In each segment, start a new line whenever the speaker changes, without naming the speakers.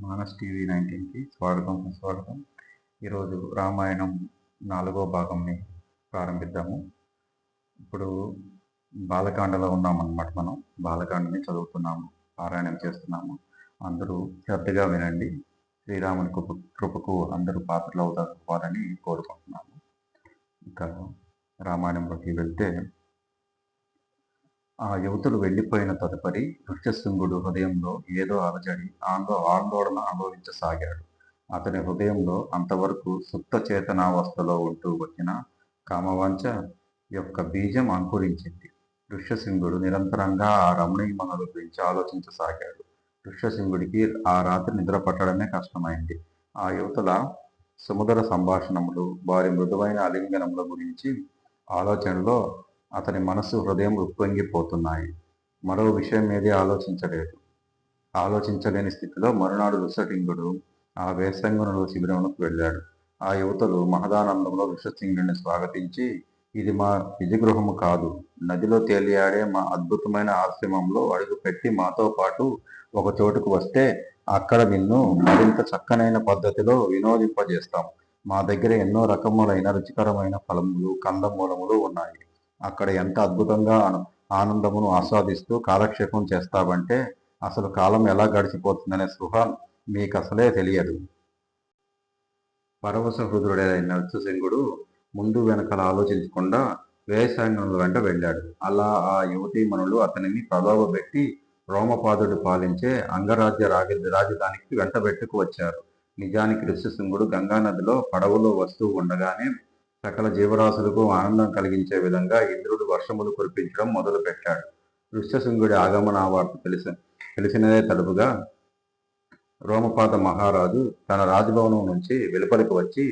Manas TV నైన్టీన్కి స్వాగతం సుస్వాగతం. ఈరోజు రామాయణం నాలుగో భాగంని ప్రారంభిద్దాము. ఇప్పుడు బాలకాండలో ఉన్నామన్నమాట మనం. బాలకాండని చదువుతున్నాము పారాయణం చేస్తున్నాము. అందరూ శ్రద్ధగా వినండి. శ్రీరాముని కృప కృపకు అందరూ పాత్రలు అవుతారని కోరుకుంటున్నాము. ఇంకా రామాయణంలోకి వెళ్తే ఆ యువతులు వెళ్ళిపోయిన తదుపరి నృత్యశృంగుడు హృదయంలో ఏదో అలజడి ఆందో ఆందోళన అనుభవించసాగాడు. అతని హృదయంలో అంతవరకు సుప్త చేతనావస్థలో ఉంటూ వచ్చిన కామవంచ యొక్క బీజం అంకురించింది. ఋష్యశృంగుడు నిరంతరంగా ఆ రమణీయమనుల గురించి ఆలోచించసాగాడు. ఋష్యశృంగుడికి ఆ రాత్రి నిద్ర పట్టడమే కష్టమైంది. ఆ యువతల సుమధుర సంభాషణములు వారి మృదువైన అలింగనముల గురించి ఆలోచనలో అతని మనసు హృదయం ఉప్పొంగిపోతున్నాయి. మరో విషయం ఏది ఆలోచించలేదు. ఆలోచించలేని స్థితిలో మరునాడు ఋషసింగుడు ఆ వేసంగునుల శిబిరంలోకి వెళ్ళాడు. ఆ యువతలు మహదానందంలో ఋషసింగుడిని స్వాగతించి ఇది మా విజగృహము కాదు. నదిలో తేలియాడే మా అద్భుతమైన ఆశ్రమంలో అడుగుపెట్టి మాతో పాటు ఒక చోటుకు వస్తే అక్కడ నిన్ను మరింత చక్కనైన పద్ధతిలో వినోదింపజేస్తాం. మా దగ్గర ఎన్నో రకములైన రుచికరమైన ఫలములు కందమూలములు ఉన్నాయి. అక్కడ ఎంత అద్భుతంగా ఆనందమును ఆస్వాదిస్తూ కాలక్షేపం చేస్తావంటే అసలు కాలం ఎలా గడిచిపోతుందనే స్పృహ మీకు అసలే తెలియదు పరవశ హృదయుడైన నరసింహుడు ముందు వెనకాల ఆలోచించకుండా వేసాంగముల వెంట వెళ్ళాడు. అలా ఆ యువతీమణులు అతనిని ప్రలోభపెట్టి రోమపాదుడు పాలించే అంగరాజ్య రాజ రాజధానికి వెంటబెట్టుకు వచ్చారు. నిజానికి ఋష్యశృంగుడు గంగానదిలో పడవలో వస్తూ ఉండగానే సకల జీవరాశులకు ఆనందం కలిగించే విధంగా ఇంద్రుడు వర్షములు కురిపించడం మొదలుపెట్టాడు. ఋష్యశృంగుడి ఆగమన వార్త తెలిసి తెలిసినదే తలుపుగా రోమపాద మహారాజు తన రాజభవనం నుంచి వెలుపలికి వచ్చి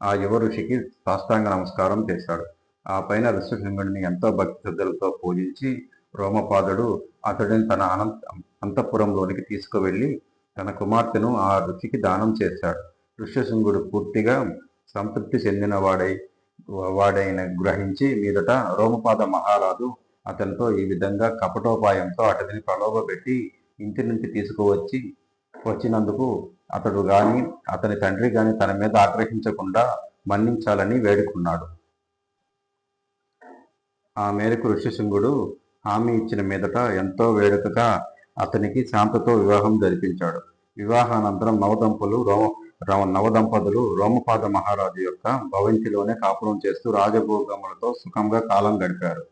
ఆ యువ ఋషికి సాష్టాంగ నమస్కారం చేశాడు. ఆ పైన ఋష్యశృంగుడిని ఎంతో భక్తి శ్రద్ధలతో పూజించి రోమపాదుడు అతడిని తన అనంత అంతఃపురంలోనికి తీసుకువెళ్ళి తన కుమార్తెను ఆ ఋషికి దానం చేశాడు. ఋష్యశృంగుడు పూర్తిగా సంతృప్తి చెందినవాడై వాడైన గ్రహించి మీదట రోమపాద మహారాజు అతనితో ఈ విధంగా కపటోపాయంతో అతడిని ప్రలోభపెట్టి ఇంటి నుంచి తీసుకువచ్చి వచ్చినందుకు అతడు గాని అతని తండ్రి గాని తన మీద ఆగ్రహించకుండా మన్నించాలని వేడుకున్నాడు. ఆ మేరకు ఋషిశృంగుడు హామీ ఇచ్చిన మీదట ఎంతో వేడుకగా అతనికి శాంతతో వివాహం జరిపించాడు. వివాహానంతరం నవదంపులు రోమ నవదంపతులు రోమపాద మహారాజు యొక్క భవంతిలోనే కాపురం చేస్తూ రాజభోగములతో సుఖంగా కాలం గడిపారు.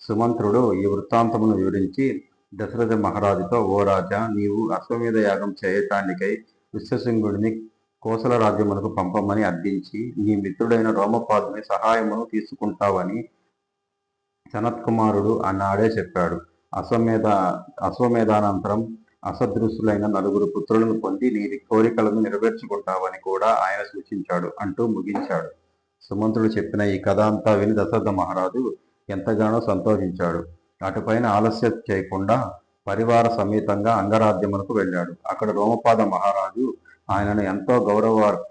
సుమంత్రుడు ఈ వృత్తాంతమును వివరించి దశరథ మహారాజుతో ఓ రాజా నీవు అశ్వమేధ యాగం చేయటానికై విశ్వసింగుడిని కోసల రాజ్యములకు పంపమని అర్థించి నీ మిత్రుడైన రోమపాదుని సహాయమును తీసుకుంటావని సనత్కుమారుడు అన్నాడే చెప్పాడు. అశ్వమేధ అశ్వమేధానంతరం అసదృశులైన నలుగురు పుత్రులను పొంది నీ కోరికలను నెరవేర్చుకుంటావని కూడా ఆయన సూచించాడు అంటూ ముగించాడు. సుమంతుడు చెప్పిన ఈ కథ అంతా విని దశరథ మహారాజు ఎంతగానో సంతోషించాడు. అటుపైన ఆలస్యం చేయకుండా పరివార సమేతంగా అంగరాజ్యమునకు వెళ్ళాడు. అక్కడ రోమపాద మహారాజు ఆయనను ఎంతో గౌరవ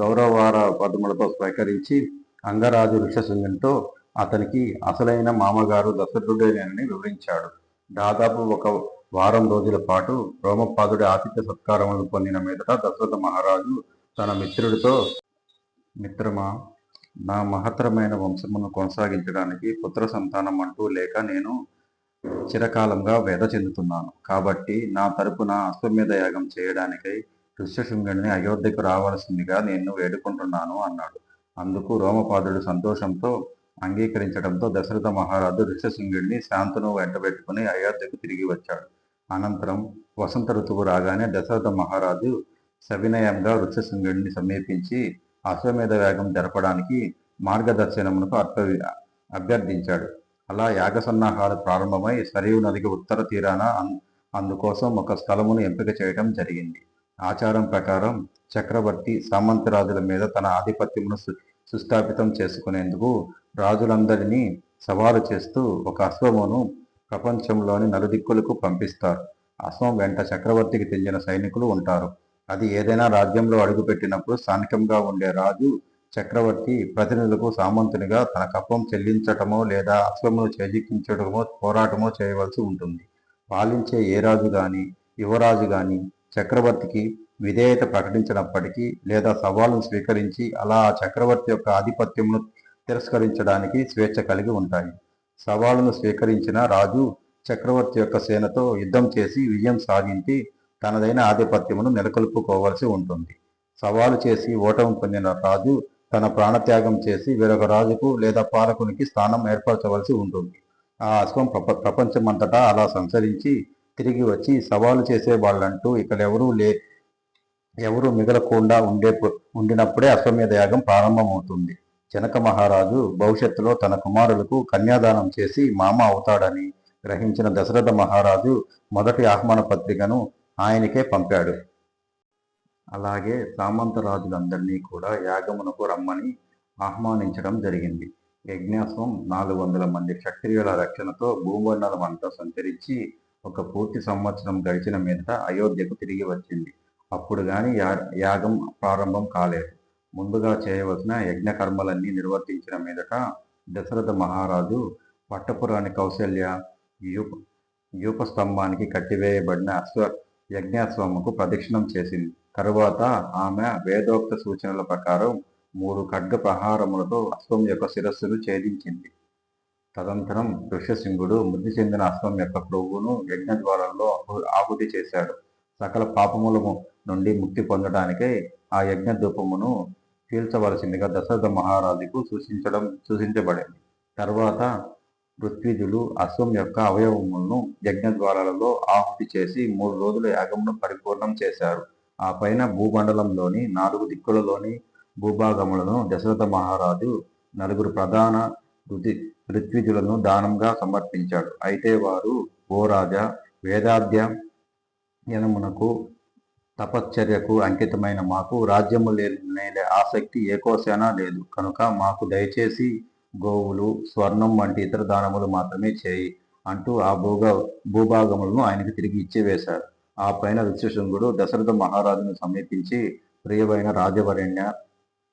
గౌరవార పదములతో స్వీకరించి అంగరాజు ఋషశృంగంతో అతనికి అసలైన మామగారు దశరథుడేనని వివరించాడు. దాదాపు ఒక వారం రోజుల పాటు రోమపాదుడి ఆతిథ్య సత్కారములను పొందిన మీదట దశరథ మహారాజు తన మిత్రుడితో మిత్రమా నా మహత్తరమైన వంశమును కొనసాగించడానికి పుత్ర సంతానం అంటూ లేక నేను చిరకాలంగా వేద చెందుతున్నాను. కాబట్టి నా తరపున అశ్వమేధ యాగం చేయడానికై ఋష్యశృంగుడిని అయోధ్యకు రావాల్సిందిగా నేను వేడుకుంటున్నాను అన్నాడు. అందుకు రోమపాదుడు సంతోషంతో అంగీకరించడంతో దశరథ మహారాజు ఋష్యశృంగుడిని శాంతను వెంటబెట్టుకుని అయోధ్యకు తిరిగి వచ్చాడు. అనంతరం వసంత ఋతువు రాగానే దశరథ మహారాజు సవినయంగా ఋష్యశృంగుడిని సమీపించి అశ్వమేధ యాగం జరపడానికి మార్గదర్శనమునకు అర్థ అభ్యర్థించాడు. అలా యాగ సన్నాహాలు ప్రారంభమై సరియు నదికి ఉత్తర తీరాన అందుకోసం ఒక స్థలమును ఎంపిక చేయడం జరిగింది. ఆచారం ప్రకారం చక్రవర్తి సామంతరాజుల మీద తన ఆధిపత్యమును సుస్థాపితం చేసుకునేందుకు రాజులందరినీ సవాలు చేస్తూ ఒక అశ్వమును ప్రపంచంలోని నలుదిక్కులకు పంపిస్తారు. అసం వెంట చక్రవర్తికి తెలియని సైనికులు ఉంటారు. అది ఏదైనా రాజ్యంలో అడుగుపెట్టినప్పుడు స్థానికంగా ఉండే రాజు చక్రవర్తి ప్రతినిధులకు సామంతునిగా తన కప్పం చెల్లించటమో లేదా అశ్వమును చేజిక్కించటమో పోరాటమో చేయవలసి ఉంటుంది. పాలించే ఏ రాజు గాని యువరాజు గాని చక్రవర్తికి విధేయత ప్రకటించినప్పటికీ లేదా సవాలును స్వీకరించి అలా ఆ చక్రవర్తి యొక్క ఆధిపత్యమును తిరస్కరించడానికి స్వేచ్ఛ కలిగి ఉంటాయి. సవాళ్ళను స్వీకరించిన రాజు చక్రవర్తి యొక్క సేనతో యుద్ధం చేసి విజయం సాధించి తనదైన ఆధిపత్యమును నెలకొల్పుకోవాల్సి ఉంటుంది. సవాలు చేసి ఓటమి పొందిన రాజు తన ప్రాణత్యాగం చేసి వేరొక రాజుకు లేదా పాలకునికి స్థానం ఏర్పరచవలసి ఉంటుంది. ఆ అశ్వం ప్రప ప్రపంచమంతటా అలా సంచరించి తిరిగి వచ్చి సవాలు చేసే వాళ్ళంటూ ఇక్కడ ఎవరూ లే ఎవరు మిగలకుండా ఉండే ఉండినప్పుడే అశ్వమేధ యాగం ప్రారంభమవుతుంది. జనక మహారాజు భవిష్యత్తులో తన కుమారులకు కన్యాదానం చేసి మామ అవుతాడని గ్రహించిన దశరథ మహారాజు మొదటి ఆహ్వాన పత్రికను ఆయనకే పంపాడు. అలాగే సామంత రాజులందరినీ కూడా యాగమునకు రమ్మని ఆహ్వానించడం జరిగింది. యజ్ఞాశ్వం నాలుగు వందల మంది క్షత్రియుల రక్షణతో భూమండలం అంతా సంచరించి ఒక పూర్తి సంవత్సరం గడిచిన మీదట అయోధ్యకు తిరిగి వచ్చింది. అప్పుడు కానీ యా- యాగం ప్రారంభం కాలేదు. ముందుగా చేయవలసిన యజ్ఞకర్మలన్నీ నిర్వర్తించిన మీదట దశరథ మహారాజు పట్టపురాణి కౌశల్య యూప యూపస్తంభానికి కట్టివేయబడిన అశ్వ యజ్ఞాశ్వముకు ప్రదక్షిణం చేసింది. తరువాత ఆమె వేదోక్త సూచనల ప్రకారం మూడు ఖడ్గ ప్రహారములతో అశ్వం యొక్క శిరస్సును ఛేదించింది. తదనంతరం ఋష్యసింగుడు మృతి చెందిన అశ్వం యొక్క క్రొవ్వును యజ్ఞ ద్వారంలో ఆహుతి చేశాడు. సకల పాపముల నుండి ముక్తి పొందడానికై ఆ యజ్ఞ ధూపమును పీల్చవలసిందిగా దశరథ మహారాజుకు సూచించడం సూచించబడింది. తర్వాత ఋత్విజులు అశ్వం యొక్క అవయవములను యజ్ఞ ద్వారాలలో ఆహుతి చేసి మూడు రోజుల యాగమును పరిపూర్ణం చేశారు. ఆ పైన భూమండలంలోని నాలుగు దిక్కులలోని భూభాగములను దశరథ మహారాజు నలుగురు ప్రధాన ఋతి ఋత్విజులను దానంగా సమర్పించాడు. అయితే వారు ఓ రాజా వేదాధ్యయనమునకు తపశ్చర్యకు అంకితమైన మాకు రాజ్యము లేని ఆసక్తి ఏకోశానా లేదు. కనుక మాకు దయచేసి గోవులు స్వర్ణం వంటి ఇతర దానములు మాత్రమే చేయి అంటూ ఆ భూగా భూభాగములను ఆయనకు తిరిగి ఇచ్చివేశారు. ఆ పైన విశ్వశృంగుడు దశరథ మహారాజును సమీపించి ప్రియమైన రాజవరణ్య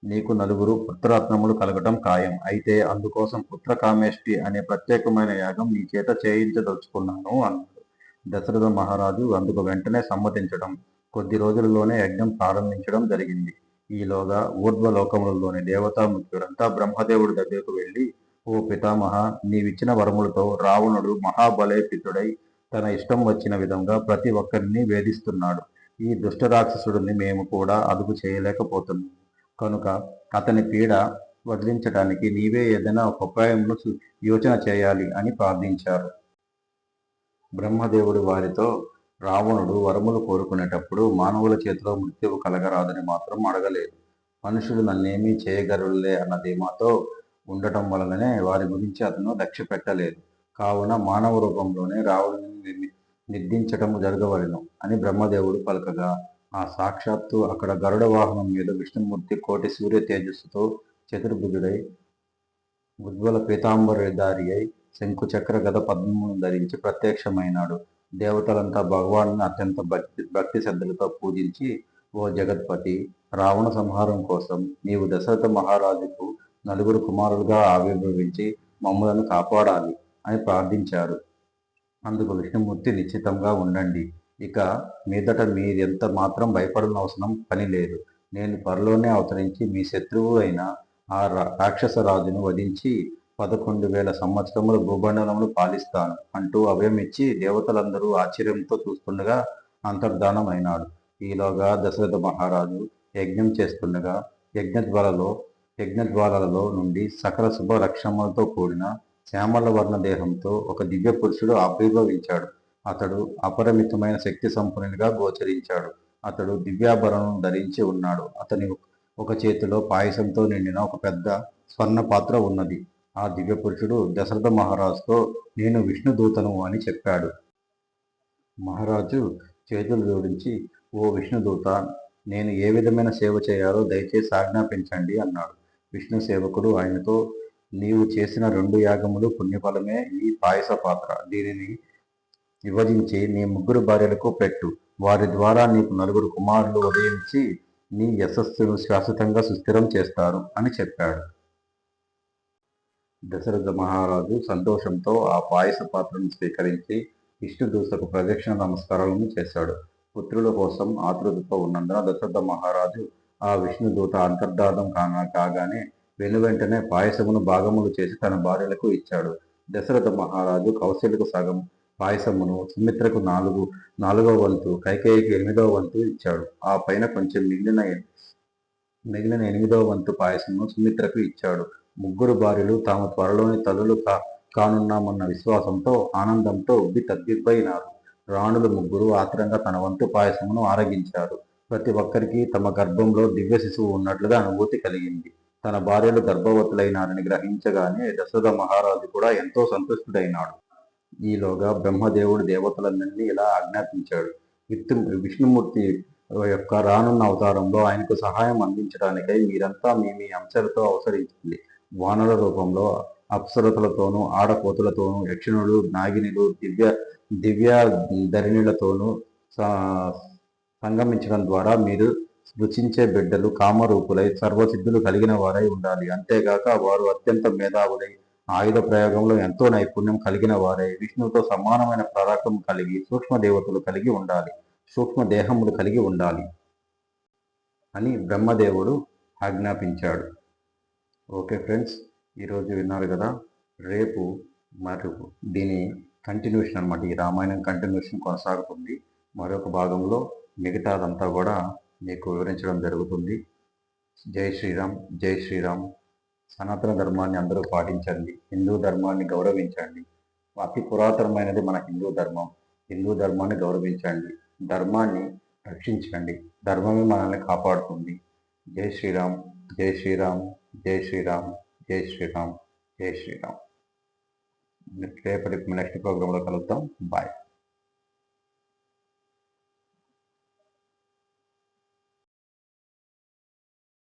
నీకు నలుగురు పుత్రరత్నములు కలగటం ఖాయం. అయితే అందుకోసం పుత్ర కామేష్టి అనే ప్రత్యేకమైన యాగం నీ చేత చేయించదలుచుకున్నాను అన్నాడు. దశరథ మహారాజు అందుకు వెంటనే సమ్మతించడం కొద్ది రోజులలోనే యజ్ఞం ప్రారంభించడం జరిగింది. ఈలోగా ఊర్ధ్వలోకములలోని దేవతాముఖ్యుడంతా బ్రహ్మదేవుడి దగ్గరకు వెళ్ళి ఓ పితామహ నీవిచ్చిన వరములతో రావణుడు మహాబలేపితుడై తన ఇష్టం వచ్చిన విధంగా ప్రతి ఒక్కరిని వేధిస్తున్నాడు. ఈ దుష్ట రాక్షసుడిని మేము కూడా అదుపు చేయలేకపోతున్నాం కనుక అతని పీడ వదిలించడానికి నీవే ఏదైనా ఒక ఉపాయంను యోచన చేయాలి అని ప్రార్థించారు. బ్రహ్మదేవుడు వారితో రావణుడు వరములు కోరుకునేటప్పుడు మానవుల చేతిలో మృత్యువు కలగరాదని మాత్రం అడగలేదు. మనుషులు నన్నేమీ చేయగలరులే అన్న ధీమాతో ఉండటం వలననే వారి గురించి అతను లక్ష్య పెట్టలేదు. కావున మానవ రూపంలోనే రావణుని నిర్మి- నిర్దించటము జరగవలెను అని బ్రహ్మదేవుడు పలకగా ఆ సాక్షాత్తు అక్కడ గరుడ వాహనం మీద విష్ణుమూర్తి కోటి సూర్య తేజస్సుతో చతుర్భుజుడై ఉజ్వల పీతాంబరధారి అయి శంకు చక్ర గద పద్మమును ధరించి ప్రత్యక్షమైనాడు. దేవతలంతా భగవాన్ని అత్యంత భక్తి భక్తి శ్రద్ధలతో పూజించి ఓ జగత్పతి రావణ సంహారం కోసం నీవు దశరథ మహారాజుకు నలుగురు కుమారులుగా ఆవిర్భవించి మమ్మలను కాపాడాలి అని ప్రార్థించారు. అందుకు విష్ణుమూర్తి నిశ్చితంగా ఉండండి. ఇక మీదట మీరెంత మాత్రం భయపడనవసరం పని లేదు. నేను త్వరలోనే అవతరించి మీ శత్రువు అయిన ఆ రా- రాక్షస రాజును వధించి పదకొండు వేల సంవత్సరముల భూబండలములు పాలిస్తాను అంటూ అభయమిచ్చి దేవతలందరూ ఆశ్చర్యంతో చూస్తుండగా అంతర్ధానమైనాడు. ఈలోగా దశరథ మహారాజు యజ్ఞం చేస్తుండగా యజ్ఞద్వాలలో యజ్ఞద్వారాలలో నుండి సకల శుభ లక్షణములతో కూడిన శ్యామల వర్ణ దేహంతో ఒక దివ్య పురుషుడు ఆవిర్భవించాడు. అతడు అపరిమితమైన శక్తి సంపన్నునిగా గోచరించాడు. అతడు దివ్యాభరణం ధరించి ఉన్నాడు. అతని ఒక చేతిలో పాయసంతో నిండిన ఒక పెద్ద స్వర్ణ పాత్ర ఉన్నది. ఆ దివ్య పురుషుడు దశరథ మహారాజుతో నేను విష్ణుదూతను అని చెప్పాడు. మహారాజు చేతులు జోడించి ఓ విష్ణుదూత నేను ఏ విధమైన సేవ చేయాలో దయచేసి ఆజ్ఞాపించండి అన్నాడు. విష్ణు సేవకుడు ఆయనతో నీవు చేసిన రెండు యాగములు పుణ్యఫలమే ఈ పాయస పాత్ర. దీనిని విభజించి నీ ముగ్గురు భార్యలకు పెట్టు. వారి ద్వారా నీకు నలుగురు కుమారులు ఉదయించి నీ యశస్సును శాశ్వతంగా సుస్థిరం చేస్తారు అని చెప్పాడు. దశరథ మహారాజు సంతోషంతో ఆ పాయస పాత్రను స్వీకరించి ఇష్టదూసకు ప్రదక్షిణ నమస్కారాలను చేశాడు. పుత్రుల కోసం ఆతృతతో ఉన్నందున దశరథ మహారాజు ఆ విష్ణుదూత అంతర్ధానం కాగా కాగానే వెను వెంటనే పాయసమును భాగములు చేసి తన భార్యలకు ఇచ్చాడు. దశరథ మహారాజు కౌశల్యకు సగం పాయసమును సుమిత్రకు నాలుగు నాలుగో వంతు కైకేయికి ఎనిమిదో వంతు ఇచ్చాడు. ఆ పైన కొంచెం మిగిలిన మిగిలిన ఎనిమిదో వంతు పాయసమును సుమిత్రకు ఇచ్చాడు. ముగ్గురు భార్యలు తాము త్వరలోని తల్లులు కా కానున్నామన్న విశ్వాసంతో ఆనందంతో ఉబ్బి తగ్గిపోయినారు రాణులు ముగ్గురు ఆత్రంగా తన వంతు పాయసమును ఆరగించారు. ప్రతి ఒక్కరికి తమ గర్భంలో దివ్య శిశువు ఉన్నట్లుగా అనుభూతి కలిగింది. తన భార్యలు గర్భవతులైనారని గ్రహించగానే దశరథ మహారాజు కూడా ఎంతో సంతుష్టుడైనాడు ఈలోగా బ్రహ్మదేవుడు దేవతలందరినీ ఇలా ఆజ్ఞాపించాడు. విత్తు విష్ణుమూర్తి యొక్క రానున్న అవతారంలో ఆయనకు సహాయం అందించడానికై మీరంతా మీ మీ అంశాలతో అవసరించింది వానల రూపంలో అప్సరతులతోనూ ఆడపోతులతోనూ యక్షిణులు నాగినులు దివ్య దివ్య ధరిణులతోనూ సంగమించడం ద్వారా మీరు రుచించే బిడ్డలు కామరూపులై సర్వసిద్ధులు కలిగిన వారై ఉండాలి. అంతేగాక వారు అత్యంత మేధావులై ఆయుధ ప్రయోగంలో ఎంతో నైపుణ్యం కలిగిన వారై విష్ణువుతో సమానమైన పరాక్రమం కలిగి సూక్ష్మ దేవతలు కలిగి ఉండాలి. సూక్ష్మ దేహములు కలిగి ఉండాలి అని బ్రహ్మదేవుడు ఆజ్ఞాపించాడు. ఓకే ఫ్రెండ్స్ ఈరోజు విన్నారు కదా రేపు మరియు దీని కంటిన్యూషన్ అనమాట ఈ రామాయణం కంటిన్యూషన్ కొనసాగుతుంది. మరొక భాగంలో మిగతాదంతా కూడా మీకు వివరించడం జరుగుతుంది. జై శ్రీరామ్ జై శ్రీరామ్. సనాతన ధర్మాన్ని అందరూ పాటించండి హిందూ ధర్మాన్ని గౌరవించండి. అతి పురాతనమైనది మన హిందూ ధర్మం హిందూ ధర్మాన్ని గౌరవించండి ధర్మాన్ని రక్షించండి ధర్మమే మనల్ని కాపాడుతుంది. జై శ్రీరామ్ జై శ్రీరామ్. జై శ్రీరామ్ జై శ్రీరామ్ జై శ్రీరామ్. రేపటి నెక్స్ట్ ప్రోగ్రాంలో కలుద్దాం. బాయ్.